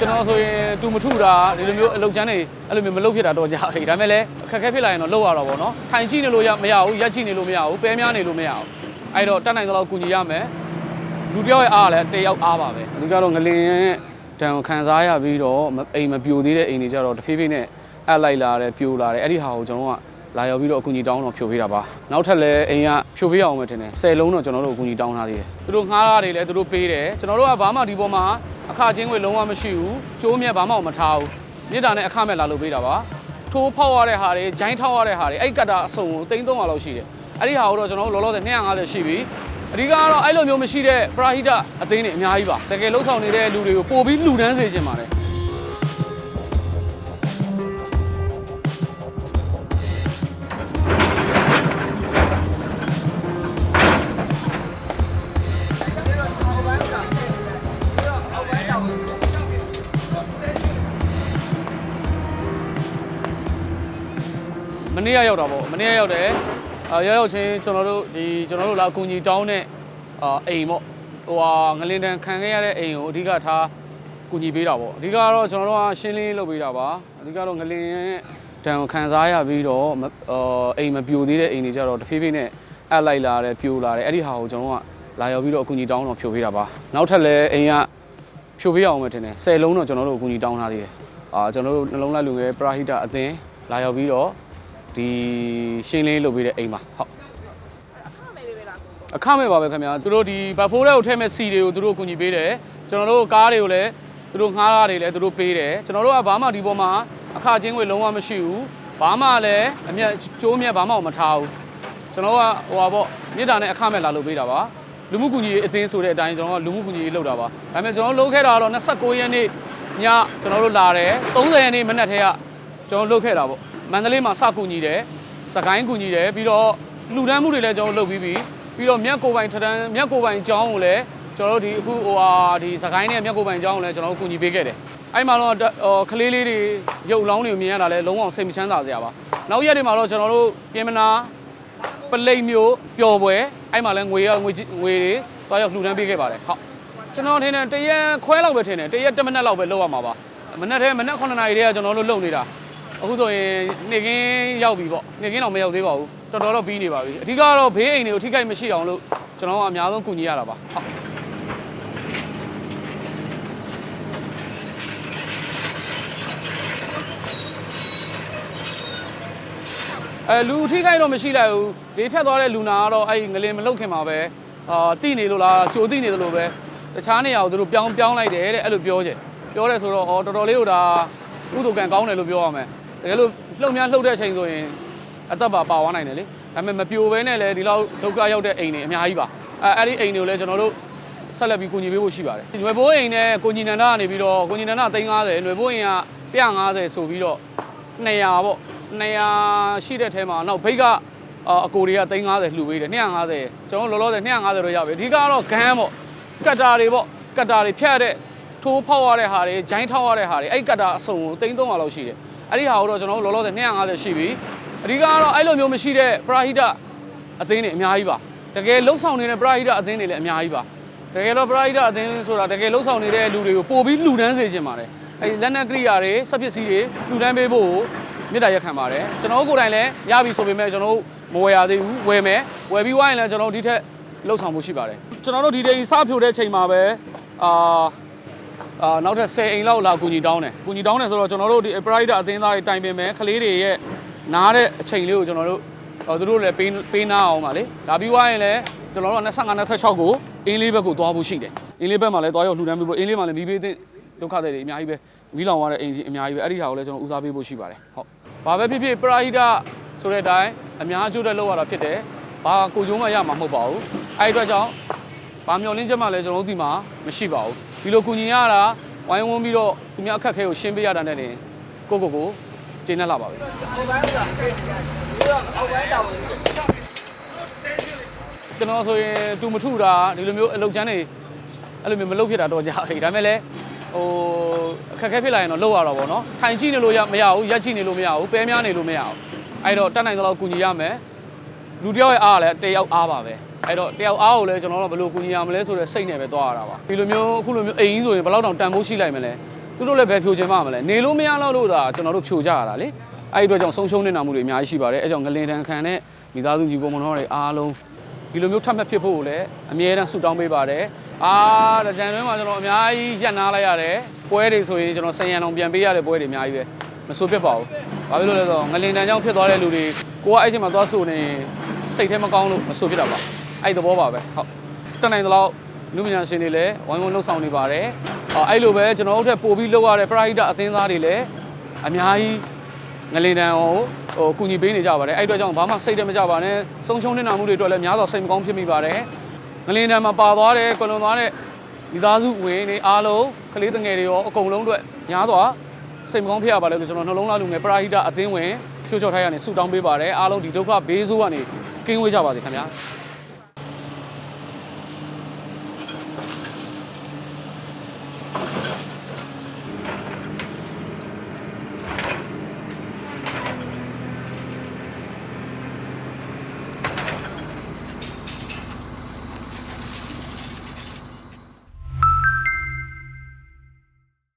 ကျွန်တော်ဆိုရင်တူမထုတာဒီလိုမျိုးအလုပ်ချမ်းတွေအဲ့လိုမျိုးမလုပ်ဖြစ်တာတော့ကြာပြီဒါပေမဲ့လည်းအခက်အခဲဖြစ်လာရင်တော့လုပ်ရတော့ဗောနော်ထိုင်ကြည့်နေလို့ရမရဘူးရက်ကြည့်နေလို့မရဘူးပဲများနေလို့မရဘူးအဲ့တော့တက်နိုင်သလောက်ကူညီရမယ်လူတစ်ယောက်ရဲ့အားကလည်းတစ်ယောက်အားပါပဲအဓိကတော့ငလင်ရဲ့တန်ကိုခံစားရပြီးတော့မအိမ်မပြိုသေးတဲ့အိမ်တွေကြတော့တဖြည်းဖြည်းနဲ့အပ်လိုက်လာတယ်ပြိုလာတယ်အဲ့ဒီဟာကိုကျွန်တော်က လာရောက်ပြီးတော့အကူအညီတောင်းတော့ဖြိုပေးတာပါနောက်ထပ်လည်းအိမ်ကဖြိုပေးအောင်ပဲထင်တယ်10လုံးတော့ကျွန်တော်တို့အကူအညီတောင်းထားသေးတယ်သူတို့ငှားရတယ်လည်းသူတို့ပေးတယ်ကျွန်တော်တို့ကဘာမှဒီပေါ်မှာအခချင်းငွေလုံးဝမရှိဘူးကျိုးမြတ်ဘာမှမထားဘူးမြေတားနဲ့အခမဲ့လာလုပ်ပေးတာပါထိုးဖောက်ရတဲ့ဟာတွေဂျိုင်းထောက်ရတဲ့ဟာတွေအဲ့ကတ်တာအစုံကိုသိန်း300လောက်ရှိတယ်အဲ့ဒီဟာကိုတော့ကျွန်တော်တို့လောလောဆယ်250ရှိပြီအဓိကကတော့အဲ့လိုမျိုးမရှိတဲ့ပရာဟိတအသင်းတွေအများကြီးပါတကယ်လှုပ်ဆောင်နေတဲ့လူတွေကိုပို့ပြီးလှူဒန်းစေချင်ပါတယ် နေ့ကရောက်တာပေါ့မနေ့ကရောက်တယ်အာရောက်ရောက်ချင်းကျွန်တော်တို့ဒီကျွန်တော်တို့လာအကူအညီတောင်းတဲ့အာအိမ်ပေါ့ဟိုဟာငလင်တန်ခံခဲ့ရတဲ့အိမ်ကိုအဓိကထားကူညီပေးတာပေါ့အဓိကတော့ကျွန်တော်တို့ကရှင်းလင်းလုပ်ပေးတာပါအဓိကတော့ငလင်ရဲ့တန်ကိုခံစားရပြီးတော့မအာအိမ်မပြိုသေးတဲ့အိမ်တွေကြတော့တဖြည်းဖြည်းနဲ့အပ်လိုက်လာတယ်ပြိုလာတယ်အဲ့ဒီဟာကိုကျွန်တော်တို့ကလာရောက်ပြီးတော့အကူအညီတောင်းတော့ဖြိုပေးတာပါနောက်ထပ်လည်းအိမ်ကဖြိုပေးအောင်ပဲထင်တယ်10လုံးတော့ကျွန်တော်တို့အကူအညီတောင်းထားသေးတယ်အာကျွန်တော်တို့နှလုံးလိုက်လူငယ်ပရာဟိတအသင်းလာရောက်ပြီးတော့ ဒီရှင်းလင်းလုပ်ပေးတဲ့အိမ်မှာဟုတ်အခမဲ့ပါပဲခင်ဗျာသူတို့ဒီဘတ်ဖိုးလေးကိုထည့်မဲ့စီတွေကိုသူတို့ကူညီပေးတယ်ကျွန်တော်တို့ကားတွေကိုလည်းသူတို့ငှားတာတွေလည်းသူတို့ပေးတယ်ကျွန်တော်တို့ကဘာမှဒီပေါ်မှာအခချင်းငွေလုံးဝမရှိဘူးဘာမှလည်းအမျက်ကျိုးမြတ်ဘာမှမထားဘူးကျွန်တော်ကဟိုပါပေါ့မြေတားနဲ့အခမဲ့လာလုပ်ပေးတာပါလူမှုကူညီရေးအသင်းဆိုတဲ့အတိုင်းကျွန်တော်ကလူမှုကူညီရေးလုပ်တာပါဒါပေမဲ့ကျွန်တော်လုပ်ခဲ့တာကတော့29ရက်နေ့ညကျွန်တော်တို့လာတယ်30ရက်နေ့မနက်ထဲကကျွန်တော်လုပ်ခဲ့တာပေါ့ မန္တလေးမှာစကူညီတယ်စကိုင်းကူညီတယ်ပြီးတော့လူဒန်းမှုတွေလည်းကျွန်တော်လုပ်ပြီးပြီပြီးတော့မြက်ကိုပိုင်ထထန်းမြက်ကိုပိုင်ကျောင်းကိုလည်းကျွန်တော်တို့ဒီအခုဟိုဟာဒီစကိုင်းနဲ့မြက်ကိုပိုင်ကျောင်းကိုလည်းကျွန်တော်တို့ကူညီပေးခဲ့တယ်အဲ့မှာတော့ဟိုကလေးလေးတွေရုပ်လောင်းတွေမြင်ရတာလည်းလုံးဝစိတ်မချမ်းသာစရာပါနောက်ရက်တွေမှာတော့ကျွန်တော်တို့ပြင်မနာပလိတ်မျိုးပျော်ပွဲအဲ့မှာလဲငွေရငွေကြီးငွေတွေတွားရောက်လှူဒန်းပေးခဲ့ပါတယ်ဟုတ်ကျွန်တော်ထင်တယ်တရက်ခွဲလောက်ပဲထင်တယ်တရက်တစ်မိနစ်လောက်ပဲလောက်ရမှာပါမနက်တည်းမနက်9နာရီတည်းကကျွန်တော်တို့လုပ်နေတာ အခုဆိုရင်နေကင်းရောက်ပြီပေါ့နေကင်းတော့မရောက်သေးပါဘူးတော်တော်တော့ပြီးနေပါပြီအဓိကတော့ဘေးအိမ်တွေကိုထိခိုက်မရှိအောင်လို့ကျွန်တော်ကအများဆုံးကူညီရတာပါဟုတ်အဲလူထိခိုက်တော့မရှိလိုက်ဘူးဒီဖြတ်သွားတဲ့လူနာကတော့အဲ့ငလင်မလုတ်ခင်မှာပဲအာတိနေလို့လားကြိုတိနေတယ်လို့ပဲတခြားနေရာကိုသူတို့ပြောင်းပြောင်းလိုက်တယ်တဲ့အဲ့လိုပြောကြပြောတယ်ဆိုတော့ဩတော်တော်လေးဟိုဒါကုသိုလ်ကံကောင်းတယ်လို့ပြောရမယ် တကယ်လို့လှုပ်များလှုပ်တဲ့အချိန်ဆိုရင်အသက်ပါပါသွားနိုင်တယ်လေဒါပေမဲ့မပြိုဘဲနဲ့လည်းဒီလောက်ဒုက္ခရောက်တဲ့အိမ်တွေအများကြီးပါအဲအဲ့ဒီအိမ်တွေကိုလည်းကျွန်တော်တို့ဆက်လက်ပြီးကူညီပေးဖို့ရှိပါတယ်။ညွေဘိုးအိမ်နဲ့ကိုညီနန္ဒကနေပြီးတော့ကိုညီနန္ဒ350ညွေဘိုးအိမ်က150ဆိုပြီးတော့200ပေါ့200ရှိတဲ့ထဲမှာနောက်ဘိတ်ကအကိုတွေက350လှူပေးတယ်250ကျွန်တော်လောလောဆယ်250တော့ရပြီအဓိကတော့ဂန်းပေါ့ကတ်တာတွေပေါ့ကတ်တာတွေဖြတ်တဲ့ထိုးဖောက်ရတဲ့ဟာတွေဂျိုင်းထောက်ရတဲ့ဟာတွေအဲ့ကတ်တာအစုံကို300လောက်ရှိတယ်။ အဲ့ဒီဟာကိုတော့ကျွန်တော်လောလောဆယ်250ရှိပြီအဓိကတော့အဲ့လိုမျိုးမရှိတဲ့ပရာဟိတအသင်းတွေအများကြီးပါတကယ်လှုပ်ဆောင်နေတဲ့ပရာဟိတအသင်းတွေလည်းအများကြီးပါတကယ်တော့ပရာဟိတအသင်းဆိုတာတကယ်လှုပ်ဆောင်နေတဲ့လူတွေကိုပို့ပြီးလှူဒန်းစေချင်ပါတယ်အဲ့လက်နက်ကရိယာတွေစက်ပစ္စည်းတွေလှူဒန်းပေးဖို့မေတ္တာရက်ခံပါတယ်ကျွန်တော်တို့ကိုယ်တိုင်လည်းရပြီဆိုပေမဲ့ကျွန်တော်တို့မဝယ်ရသေးဘူးဝယ်မယ်ဝယ်ပြီးဝိုင်းရင်လည်းကျွန်တော်တို့ဒီထက်လှုပ်ဆောင်မှုရှိပါတယ်ကျွန်တော်တို့ဒီဒေးစဖြိုတဲ့ချိန်မှာပဲအာ အာနောက်ထပ်10အိမ်လောက်လာကူညီတောင်းတယ်ကူညီတောင်းတယ်ဆိုတော့ကျွန်တော်တို့ဒီ pride အသင်းသားတွေတိုင်ပင်မယ်ကလေးတွေရဲ့နားတဲ့အချိန်လေးကိုကျွန်တော်တို့ဟောသူတို့လည်းပေးပေးနာအောင်ပါလေဒါပြီးွားရင်လည်းကျွန်တော်တို့က25 26ကိုအင်းလေးဘက်ကိုသွားဖို့ရှိတယ်အင်းလေးဘက်မှာလည်းသွားရောက်လှူဒန်းပေးဖို့အင်းလေးမှာလည်းမိပေးတဲ့ဒုက္ခတွေအများကြီးပဲမိလောင်ရတဲ့အိမ်ကြီးအများကြီးပဲအဲ့ဒီဟာကိုလည်းကျွန်တော်ဦးစားပေးဖို့ရှိပါတယ်ဟုတ်ဘာပဲဖြစ်ဖြစ်ပရာဟိတဆိုတဲ့အတိုင်းအများအကျိုးတက်လောက်ရတာဖြစ်တယ်ဘာကိုကျိုးမှရမှာမဟုတ်ပါဘူးအဲ့ဒီအတွက်ကြောင့်ဘာမျောလင်းချက်မှလည်းကျွန်တော်တို့ဒီမှာမရှိပါဘူး ဒီလိုကူညီရတာဝိုင်းဝန်းပြီးတော့သူများအခက်အခဲကိုရှင်းပေးရတာနဲ့တင်ကိုကိုကိုကျေနပ်လာပါပြီကျွန်တော်ဆိုရင်တူမထုတာဒီလိုမျိုးအလုပ်ချမ်းတွေအဲ့လိုမျိုးမလုပ်ဖြစ်တာတော့ကြာပြီဒါပေမဲ့လည်းဟိုအခက်အခဲဖြစ်လာရင်တော့လုပ်ရတော့ဗောနော်ထိုင်ကြည့်နေလို့ရမရဘူးရက်ကြည့်နေလို့မရဘူးပဲများနေလို့မရဘူးအဲ့တော့တက်နိုင်သလောက်ကူညီရမယ် လူတစ်ယောက်ရဲ့အားကလည်းတစ်ယောက်အားပါပဲအဲ့တော့တယောက်အားကိုလည်းကျွန်တော်တို့ဘယ်လိုကူညီရမလဲဆိုတဲ့စိတ်နဲ့ပဲသွားရတာပါဒီလိုမျိုးအခုလိုမျိုးအိမ်ကြီးဆိုရင်ဘယ်လောက်တောင်တန်ဖိုးရှိလိုက်မလဲသူတို့လည်းပဲဖြိုချင်မှမလဲနေလို့မရတော့လို့ဒါကျွန်တော်တို့ဖြိုကြရတာလေအဲ့ဒီအတွက်ကြောင့်ဆုံးရှုံးနေတာမှုတွေအများကြီးရှိပါတယ်အဲ့ကြောင့်ငလင်တန်ခံတဲ့မိသားစုညီပုံမတော်တွေအားလုံးဒီလိုမျိုးထပ်မဖြစ်ဖို့ကိုလည်းအမြဲတမ်းဆုတောင်းပေးပါတယ်အာတကြံတွင်းမှာကျွန်တော်အများကြီးရက်နာလိုက်ရတယ်ပွဲတွေဆိုရင်ကျွန်တော်ဆယ်ရန်အောင်ပြန်ပေးရတဲ့ပွဲတွေအများကြီးပဲမဆိုးဖြစ်ပါဘူးဘာဖြစ်လို့လဲဆိုတော့ငလင်တန်ကြောင့်ဖြစ်သွားတဲ့လူတွေကိုကအဲ့ချိန်မှာသွားဆိုနေ စိတ်ထဲမကောင်းလို့မဆိုးဖြစ်တာပါအဲ့ဒီသဘောပါပဲဟုတ်တက်နိုင်သလောက်လူပညာရှင်တွေလည်းဝိုင်းဝန်းလှုပ်ဆောင်နေပါတယ်။အော်အဲ့လိုပဲကျွန်တော်တို့ထက်ပိုပြီးလှုပ်ရတဲ့ပရိဟိတအသင်းသားတွေလည်းအများကြီးငလင်တန်ကိုဟိုကူညီပေးနေကြပါတယ်။အဲ့အတွက်ကြောင့်ဘာမှစိတ်တမကြပါနဲ့။ဆုံးရှုံးနေတာမှုတွေအတွက်လည်းများစွာစိတ်မကောင်းဖြစ်မိပါတယ်။ငလင်တန်မှာပါသွားတဲ့ကွလွန်သွားတဲ့မိသားစုဝင်တွေအားလုံးကလေးငယ်တွေရောအကုန်လုံးအတွက်များစွာစိတ်မကောင်းဖြစ်ရပါလေလို့ကျွန်တော်နှလုံးသားလူငယ်ပရိဟိတအသင်းဝင်ဖြိုးချော်ထိုက်ရနေဆုတောင်းပေးပါတယ်။အားလုံးဒီဒုက္ခဘေးဆိုးကနေ ကင်းဝေးကြပါစေခင်